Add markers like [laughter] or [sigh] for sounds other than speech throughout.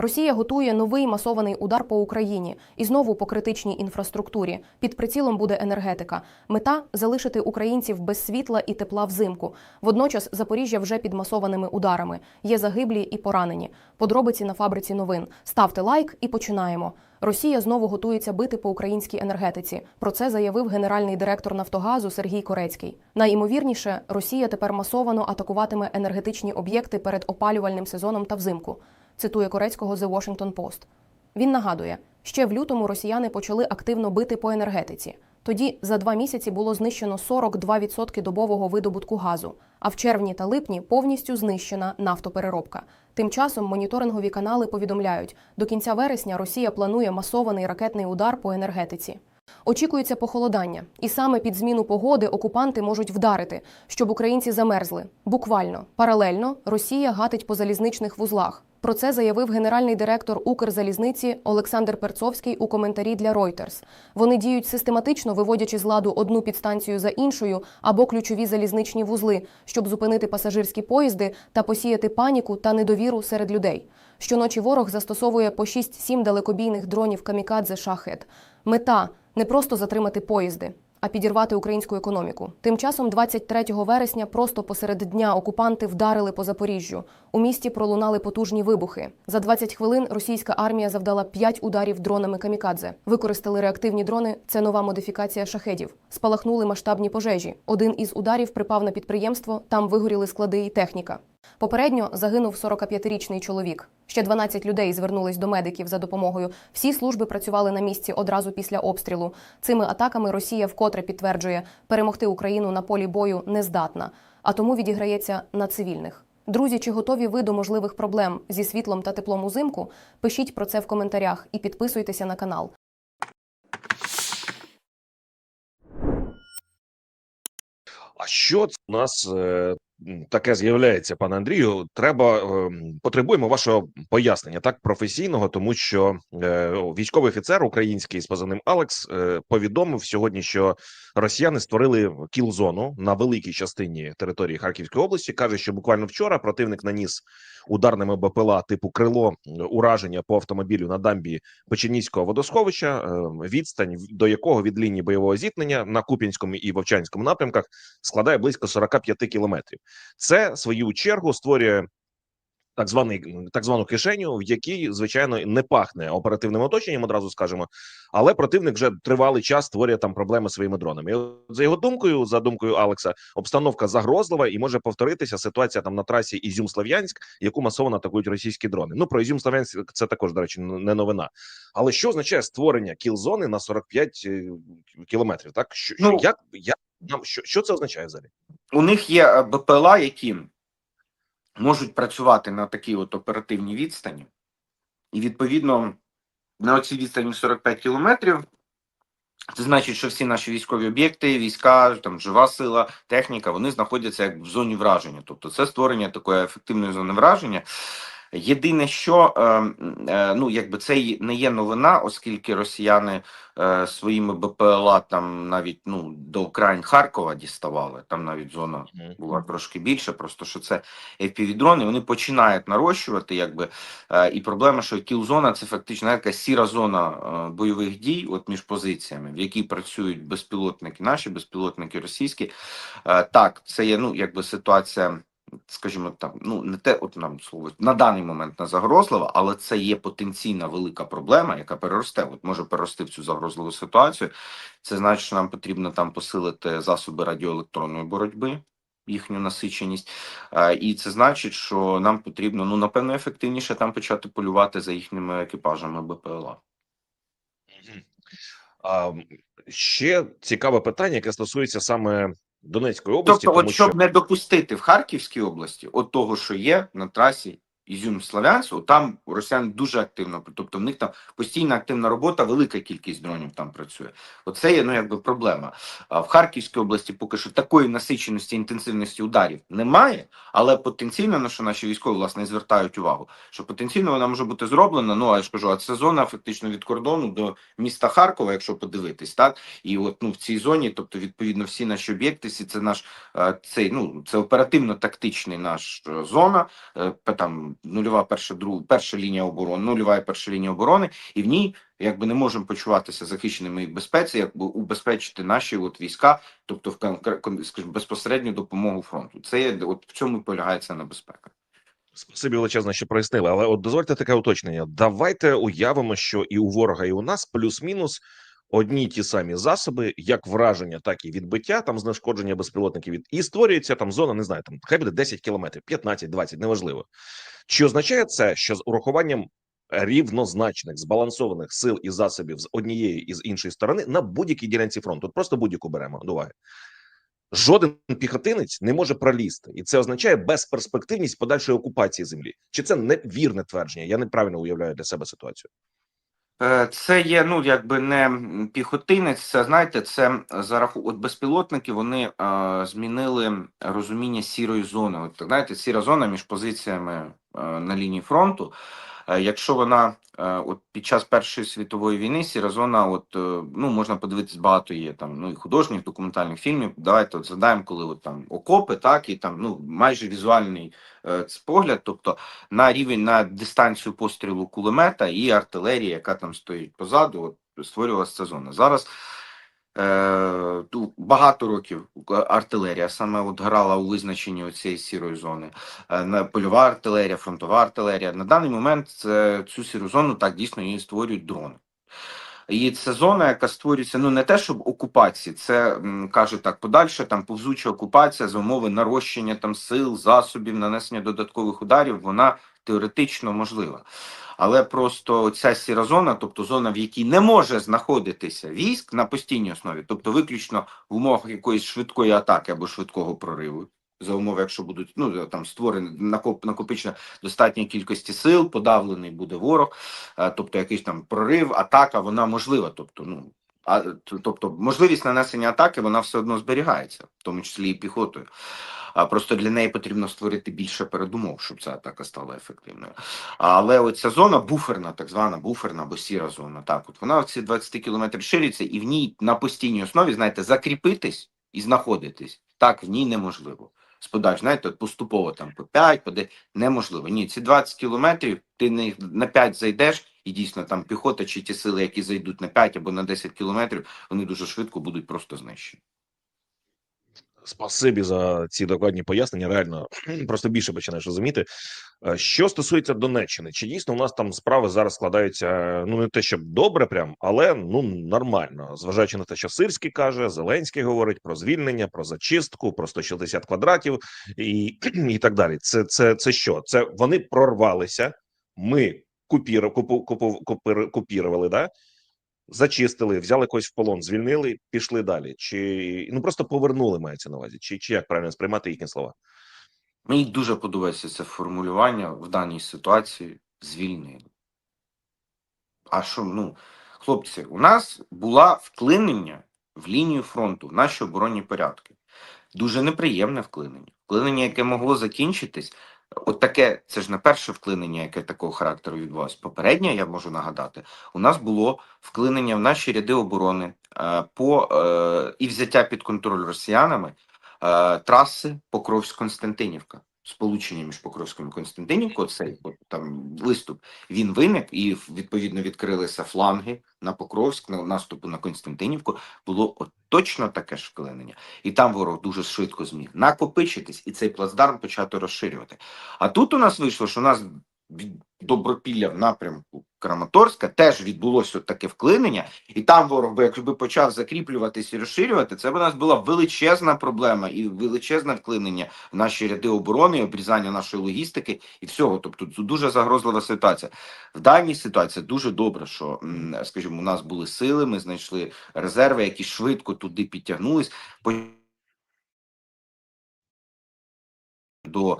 Росія готує новий масований удар по Україні і знову по критичній інфраструктурі. Під прицілом буде енергетика. Мета залишити українців без світла і тепла взимку. Водночас Запоріжжя вже під масованими ударами. Є загиблі і поранені. Подробиці на фабриці новин. Ставте лайк і починаємо. Росія знову готується бити по українській енергетиці. Про це заявив генеральний директор Нафтогазу Сергій Корецький. Найімовірніше, Росія тепер масовано атакуватиме енергетичні об'єкти перед опалювальним сезоном та взимку. Цитує Корецького The Washington Post. Він нагадує, ще в лютому росіяни почали активно бити по енергетиці. Тоді за два місяці було знищено 42% добового видобутку газу, а в червні та липні повністю знищена нафтопереробка. Тим часом моніторингові канали повідомляють, до кінця вересня Росія планує масований ракетний удар по енергетиці. Очікується похолодання, і саме під зміну погоди окупанти можуть вдарити, щоб українці замерзли. Буквально паралельно Росія гатить по залізничних вузлах. Про це заявив генеральний директор Укрзалізниці Олександр Перцовський у коментарі для Reuters. Вони діють систематично, виводячи з ладу одну підстанцію за іншою або ключові залізничні вузли, щоб зупинити пасажирські поїзди та посіяти паніку та недовіру серед людей. Щоночі ворог застосовує по 6-7 далекобійних дронів камікадзе шахет. Мета не просто затримати поїзди, а підірвати українську економіку. Тим часом, 23 вересня, просто посеред дня окупанти вдарили по Запоріжжю. У місті пролунали потужні вибухи. За 20 хвилин російська армія завдала 5 ударів дронами камікадзе. Використали реактивні дрони. Це нова модифікація шахедів. Спалахнули масштабні пожежі. Один із ударів припав на підприємство. Там вигоріли склади і техніка. Попередньо загинув 45-річний чоловік. Ще 12 людей звернулись до медиків за допомогою. Всі служби працювали на місці одразу після обстрілу. Цими атаками Росія вкотре підтверджує, перемогти Україну на полі бою не здатна, а тому відіграється на цивільних. Друзі, чи готові ви до можливих проблем зі світлом та теплом узимку? Пишіть про це в коментарях і підписуйтеся на канал. А що це у нас е, таке з'являється, пане Андрію? Треба ем, потребуємо вашого пояснення так професійного, тому що е, військовий офіцер український з позивним Алекс е, повідомив сьогодні, що росіяни створили кіл-зону на великій частині території Харківської області. каже, що буквально вчора противник наніс ударними БПЛА типу крило ураження по автомобілю на дамбі Печеніського водосховища, е, відстань до якого від лінії бойового зіткнення на Куп'янському і Вовчанському напрямках складає близько 45 кілометрів. Це в свою чергу створює так званий так звану кишеню, в якій звичайно не пахне оперативним оточенням, одразу скажемо. Але противник вже тривалий час створює там проблеми своїми дронами. І от за його думкою, за думкою Алекса, обстановка загрозлива і може повторитися ситуація там на трасі Ізюм-Слов'янськ, яку масово атакують російські дрони. Ну про Ізюм-Слов'янськ це також до речі не новина. Але що означає створення кіл-зони на 45 е, кілометрів? Так що Ну, як як нам що, що це означає взагалі? У них є е, БПЛА, які можуть працювати на такій от оперативній відстані, і відповідно на цій відстані 45 кілометрів. Це значить, що всі наші військові об'єкти, війська, там жива сила, техніка, вони знаходяться як в зоні враження. Тобто, це створення такої ефективної зони враження. Єдине, що е, е, ну якби це не є новина, оскільки росіяни е, своїми БПЛА там навіть ну до окраїн Харкова діставали. Там навіть зона була трошки більше, просто що це FPV-дрони, вони починають нарощувати, якби і проблема, що кіл-зона це фактично якась сіра зона бойових дій, от між позиціями, в якій працюють безпілотники, наші безпілотники російські. Так, це є ну якби ситуація. Скажімо там, ну не те, от нам слово на даний момент не загрозлива, але це є потенційна велика проблема, яка переросте. От може перерости в цю загрозливу ситуацію. Це значить, що нам потрібно там посилити засоби радіоелектронної боротьби, їхню насиченість. Е, І це значить, що нам потрібно ну напевно ефективніше там почати полювати за їхніми екіпажами БПЛА. Ще цікаве питання, яке стосується саме Донецької області, Тобто, тому от щоб що не допустити в Харківській області, от того, що є на трасі ізюм славянську там росіяни дуже активно, тобто в них там постійна активна робота, велика кількість дронів там працює. Оце є ну якби проблема. В Харківській області поки що такої насиченості інтенсивності ударів немає, але потенційно на що наші військові власне звертають увагу, що потенційно вона може бути зроблена. Ну а я ж кажу, а це зона фактично від кордону до міста Харкова, якщо подивитись, так і от ну в цій зоні, тобто відповідно всі наші об'єкти, всі це наш е, цей ну це оперативно-тактичний наш е, зона, е, там нульова перша друга перша лінія оборони, нульова і перша лінія оборони, і в ній якби не можемо почуватися захищеними і в безпеці, якби убезпечити наші от війська, тобто в скажімо, безпосередню допомогу фронту. Це є от в цьому і полягає ця небезпека. Спасибі величезно, що прояснили. Але от дозвольте таке уточнення. Давайте уявимо, що і у ворога, і у нас плюс-мінус одні ті самі засоби, як враження, так і відбиття, там знешкодження безпілотників від і створюється там зона, не знаю, там хай буде 10 кілометрів, 15, 20, неважливо. Чи означає це, що з урахуванням рівнозначних збалансованих сил і засобів з однієї і з іншої сторони на будь-якій ділянці фронту, от просто будь-яку беремо до уваги. Жоден піхотинець не може пролізти, і це означає безперспективність подальшої окупації землі. Чи це невірне твердження? Я неправильно уявляю для себе ситуацію. Е, Це є ну якби не піхотинець. Це знаєте, це за рахунок от безпілотники. Вони е, змінили розуміння сірої зони. От знаєте, сіра зона між позиціями е, на лінії фронту. Е, якщо вона е, от під час Першої світової війни сіра зона, от е, ну можна подивитись, багато є там ну і художніх документальних фільмів. Давайте от згадаємо, коли от там окопи, так і там ну майже візуальний е, ц- погляд, тобто на рівень на дистанцію пострілу кулемета і артилерії, яка там стоїть позаду, от створювалася ця зона. Зараз багато років е, артилерія саме от грала у визначенні цієї сірої зони. Е, польова артилерія, фронтова артилерія. На даний момент це, цю сіру зону так дійсно її створюють дрони. І це зона, яка створюється ну не те, щоб окупації, це каже так, подальше там повзуча окупація за умови нарощення там сил, засобів, нанесення додаткових ударів, вона теоретично можлива. Але просто ця сіра зона, тобто зона, в якій не може знаходитися військ на постійній основі, тобто виключно в умовах якоїсь швидкої атаки або швидкого прориву, за умови, якщо будуть ну там створені накоп накопичена достатньої кількості сил, подавлений буде ворог, е, тобто якийсь там прорив, атака, вона можлива. Тобто, ну а тобто можливість нанесення атаки вона все одно зберігається, в тому числі і піхотою. Просто для неї потрібно створити більше передумов, щоб ця атака стала ефективною. Але оця зона буферна, так звана буферна або сіра зона, так от вона в ці 20 кілометрів шириться, і в ній на постійній основі, знаєте, закріпитись і знаходитись так в ній неможливо. Сподач, знаєте, поступово там по 5, по 10, неможливо. Ні, ці 20 кілометрів ти не, на 5 зайдеш, і дійсно там піхота чи ті сили, які зайдуть на 5 або на 10 кілометрів, вони дуже швидко будуть просто знищені. Спасибі за ці докладні пояснення. Реально [clears throat] просто більше починаєш розуміти. Е, Що стосується Донеччини, чи дійсно у нас там справи зараз складаються ну не те, щоб добре, прям, але ну нормально, зважаючи на те, що Сирський каже, Зеленський говорить про звільнення, про зачистку, про 160 квадратів і, [clears throat] і так далі. Це це це що? Це вони прорвалися. Ми купір, купу, купу, купир, купірували, да? Зачистили, взяли когось в полон, звільнили, пішли далі. Чи ну просто повернули мається на увазі, чи, чи як правильно сприймати їхні слова? Мені дуже подобається це формулювання в даній ситуації звільнили. А що, ну, хлопці, у нас була вклинення в лінію фронту, в наші оборонні порядки. Дуже неприємне вклинення. Вклинення, яке могло закінчитись. От таке, це ж не перше вклинення, яке такого характеру відбувалося. Попереднє, я можу нагадати, у нас було вклинення в наші ряди оборони е, по е, і взяття під контроль росіянами е, траси Покровськ-Константинівка. Сполучення між Покровським і Константинівкою, цей там виступ, він виник, і відповідно відкрилися фланги на Покровськ, на наступу на Константинівку. Було от точно таке ж вклинення. І там ворог дуже швидко зміг накопичитись і цей плацдарм почати розширювати. А тут у нас вийшло, що у нас Добропілля в напрямку Краматорська теж відбулося таке вклинення, і там ворог би якби почав закріплюватись і розширювати, це б у нас була величезна проблема і величезне вклинення в наші ряди оборони, і обрізання нашої логістики і всього. Тобто це дуже загрозлива ситуація. В даній ситуації дуже добре, що скажімо, у нас були сили, ми знайшли резерви, які швидко туди підтягнулись. До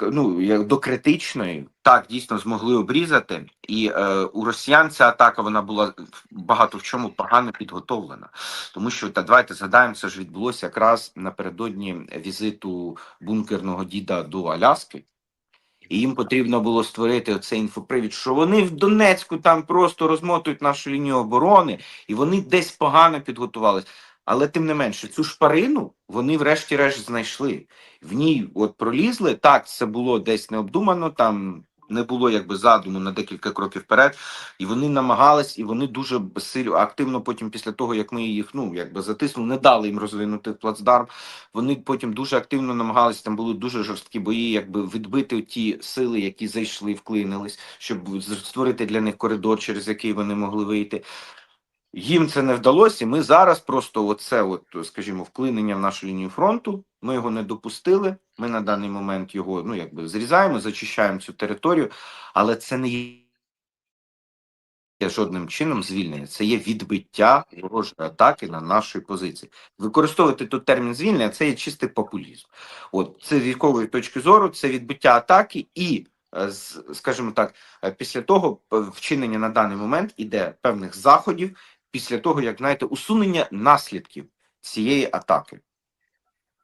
ну, як до критичної, так дійсно змогли обрізати, і е, у росіян ця атака вона була багато в чому погано підготовлена, тому що та давайте згадаємо, це ж відбулося якраз напередодні візиту бункерного діда до Аляски. І їм потрібно було створити оцей інфопривід, що вони в Донецьку там просто розмотують нашу лінію оборони, і вони десь погано підготувались. Але тим не менше, цю шпарину вони врешті-решт знайшли. В ній от пролізли. Так, це було десь необдумано, там не було якби задуму на декілька кроків вперед. І вони намагались, і вони дуже сильно активно потім, після того як ми їх ну якби затиснули, не дали їм розвинути плацдарм. Вони потім дуже активно намагалися. Там були дуже жорсткі бої, якби відбити ті сили, які зайшли, вклинились, щоб створити для них коридор, через який вони могли вийти. Їм це не вдалося. Ми зараз просто оце, от, скажімо, вклинення в нашу лінію фронту. Ми його не допустили. Ми на даний момент його ну якби зрізаємо, зачищаємо цю територію, але це не є жодним чином звільнення. Це є відбиття ворожої атаки на нашої позиції. Використовувати тут термін звільнення це є чистий популізм. От це з військової точки зору, це відбиття атаки і. е, Скажімо так, е, після того е, вчинення на даний момент іде певних заходів, після того, як знаєте, усунення наслідків цієї атаки.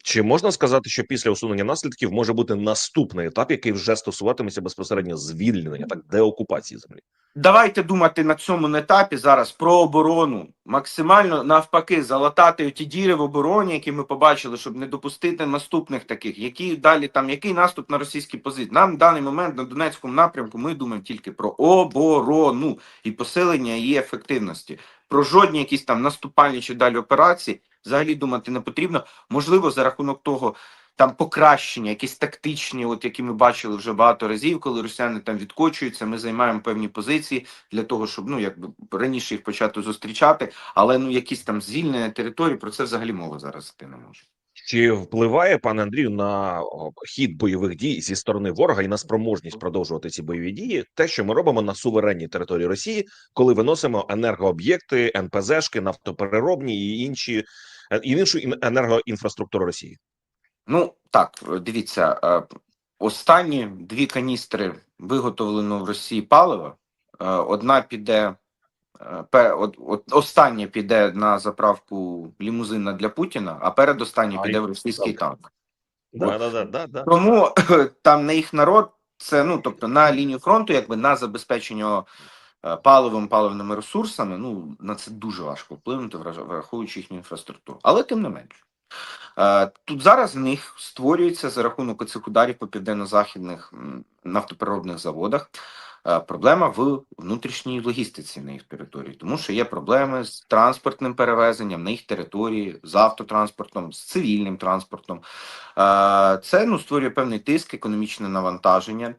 Чи можна сказати, що після усунення наслідків може бути наступний етап, який вже стосуватиметься безпосередньо звільнення, так деокупації землі? Давайте думати на цьому етапі зараз про оборону. Максимально навпаки, залатати ті діри в обороні, які ми побачили, щоб не допустити наступних таких. Які далі там який наступ на російські позиції? Нам в даний момент на Донецькому напрямку ми думаємо тільки про оборону і посилення її ефективності. Про жодні якісь там наступальні чи далі операції взагалі думати не потрібно. Можливо, за рахунок того. Там покращення, якісь тактичні, от які ми бачили вже багато разів, коли росіяни там відкочуються, ми займаємо певні позиції для того, щоб ну якби раніше їх почати зустрічати, але ну якісь там звільнення території, про це взагалі мова зараз йти не може. Чи впливає пане Андрію на хід бойових дій зі сторони ворога і на спроможність продовжувати ці бойові дії? Те, що ми робимо на суверенній території Росії, коли виносимо енергооб'єкти, НПЗшки, нафтопереробні і інші е, і іншу енергоінфраструктуру Росії? Ну так, дивіться, е, останні дві каністри виготовлено в Росії палива. е, Одна піде, от, от остання піде на заправку лімузина для Путіна, а передостання Ай, піде в російський танк. Да, да, да, да, да. Тому [clears throat] там на їх народ це ну тобто на лінію фронту, якби на забезпечення е, паливом, паливними ресурсами. Ну на це дуже важко вплинути, враховуючи їхню інфраструктуру, але тим не менше. Тут зараз в них створюється за рахунок оцих ударів по південно-західних м, нафтопереробних заводах. Е, Проблема в внутрішній логістиці на їх території, тому що є проблеми з транспортним перевезенням на їх території, з автотранспортом, з цивільним транспортом. Е, Це ну створює певний тиск, економічне навантаження.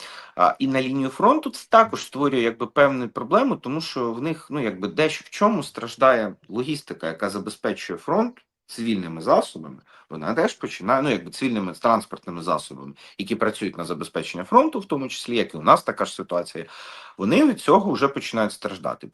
І на лінію фронту це також створює якби певну проблему, тому що в них ну якби дещо в чому страждає логістика, яка забезпечує фронт цивільними засобами. Вона теж починає ну якби цивільними транспортними засобами, які працюють на забезпечення фронту, в тому числі як і у нас така ж ситуація. Вони від цього вже починають страждати.